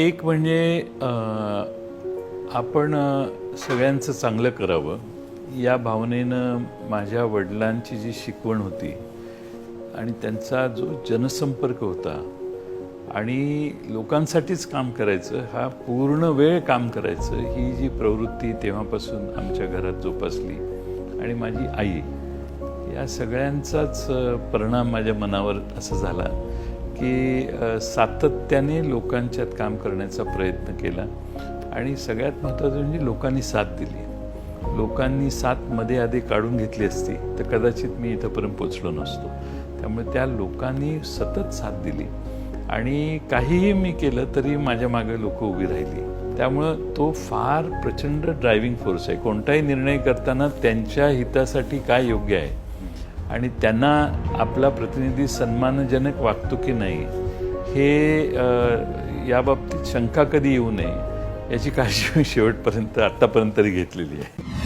एक म्हणजे आपण सगळ्यांचं चांगलं करावं या भावनेनं माझ्या वडिलांची जी शिकवण होती आणि त्यांचा जो जनसंपर्क होता आणि लोकांसाठीच काम करायचं हा पूर्ण वेळ काम करायचं ही जी प्रवृत्ती तेव्हापासून आमच्या घरात जोपासली आणि माझी आई या सगळ्यांचाच परिणाम माझ्या मनावर असा झाला. की सातत्याने लोकांच्यात काम करण्याचा प्रयत्न केला आणि सगळ्यात महत्त्वाचं म्हणजे लोकांनी साथ दिली. लोकांनी साथमध्ये आधी काढून घेतली असती तर कदाचित मी इथंपर्यंत पोचलो नसतो. त्यामुळे त्या लोकांनी सतत साथ दिली आणि काहीही मी केलं तरी माझ्या मागे लोक उभी राहिली. त्यामुळं तो फार प्रचंड ड्रायव्हिंग फोर्स आहे. कोणताही निर्णय करताना त्यांच्या हितासाठी काय योग्य आहे आणि त्यांना आपला प्रतिनिधी सन्मानजनक वागतो की नाही हे याबाबतीत शंका कधी येऊ नये याची काळजी मी शेवटपर्यंत आत्तापर्यंत तरी घेतलेली आहे.